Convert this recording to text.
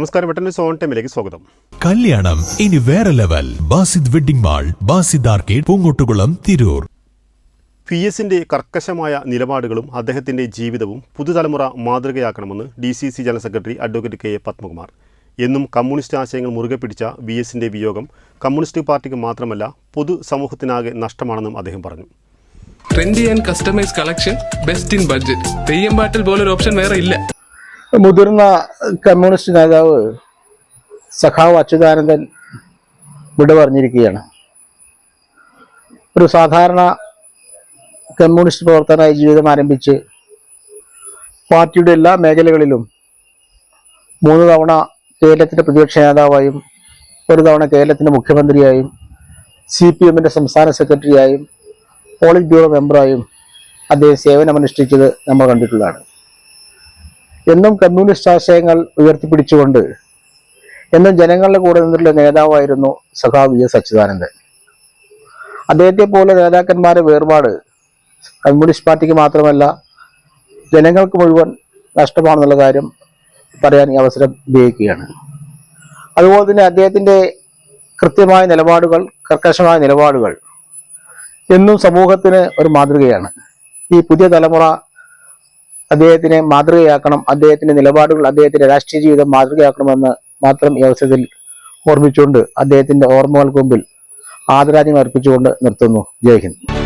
നമസ്കാരം വെട്ടൻ സോൺ ടൈമിലേക്ക് സ്വാഗതം. കല്യാണം ഇനി വേറെ level. Basid wedding mall Basid arcade Poongottukulam Tirur. P എസിന്റെ കർക്കശമായ നിലപാടുകളും അദ്ദേഹത്തിന്റെ ജീവിതവും പുതുതലമുറ മാതൃകയാക്കണമെന്ന് D C C general secretary advocate K A Padmakumar. എന്നും കമ്മ്യൂണിസ്റ്റ് ആശയങ്ങൾ മുറുകെ പിടിച്ച വി എസിന്റെ വിയോഗം കമ്മ്യൂണിസ്റ്റ് പാർട്ടിക്ക് മാത്രമല്ല പൊതു സമൂഹത്തിനാകെ നഷ്ടമാണെന്നും അദ്ദേഹം പറഞ്ഞു. Trendy and customize collection best in budget Theyyam പാട്ടിൽ പോലൊരു ഓപ്ഷൻ വേറെ ഇല്ല. മുതിർന്ന കമ്മ്യൂണിസ്റ്റ് നേതാവ് സഖാവ് അച്യുതാനന്ദൻ വിട പറഞ്ഞിരിക്കുകയാണ്. ഒരു സാധാരണ കമ്മ്യൂണിസ്റ്റ് പ്രവർത്തനമായി ജീവിതം ആരംഭിച്ച് പാർട്ടിയുടെ എല്ലാ മേഖലകളിലും മൂന്ന് തവണ കേരളത്തിന്റെ പ്രതിപക്ഷ നേതാവായും ഒരു തവണ കേരളത്തിന്റെ മുഖ്യമന്ത്രിയായും സി പി എമ്മിന്റെ സംസ്ഥാന സെക്രട്ടറിയായും പോളിറ്റ് ബ്യൂറോ മെമ്പറായും അദ്ദേഹം സേവനമനുഷ്ഠിച്ചത് നമ്മൾ കണ്ടിട്ടുള്ളതാണ്. എന്നും കമ്മ്യൂണിസ്റ്റ് ആശയങ്ങൾ ഉയർത്തിപ്പിടിച്ചുകൊണ്ട് എന്നും ജനങ്ങളുടെ കൂടെ നിന്നിട്ടുള്ള നേതാവായിരുന്നു സഖാ വി എസ് അച്യുതാനന്ദൻ. അദ്ദേഹത്തെ പോലെ നേതാക്കന്മാരെ വേർപാട് കമ്മ്യൂണിസ്റ്റ് പാർട്ടിക്ക് മാത്രമല്ല ജനങ്ങൾക്ക് മുഴുവൻ നഷ്ടമാണെന്നുള്ള കാര്യം പറയാൻ ഈ അവസരം ഉപയോഗിക്കുകയാണ്. അതുപോലെ തന്നെ അദ്ദേഹത്തിന്റെ കൃത്യമായ നിലപാടുകൾ കർക്കശമായ നിലപാടുകൾ എന്നും സമൂഹത്തിന് ഒരു മാതൃകയാണ്. ഈ പുതിയ തലമുറ അദ്ദേഹത്തിനെ മാതൃകയാക്കണം അദ്ദേഹത്തിന്റെ നിലപാടുകൾ അദ്ദേഹത്തിന്റെ രാഷ്ട്രീയ ജീവിതം മാതൃകയാക്കണമെന്ന് മാത്രം ഈ അവസരത്തിൽ ഓർമ്മിച്ചുകൊണ്ട് അദ്ദേഹത്തിന്റെ ഓർമ്മകൾക്ക് മുമ്പിൽ ആദരാജ്ഞം അർപ്പിച്ചുകൊണ്ട് നിർത്തുന്നു. ജയ് ഹിന്ദ്.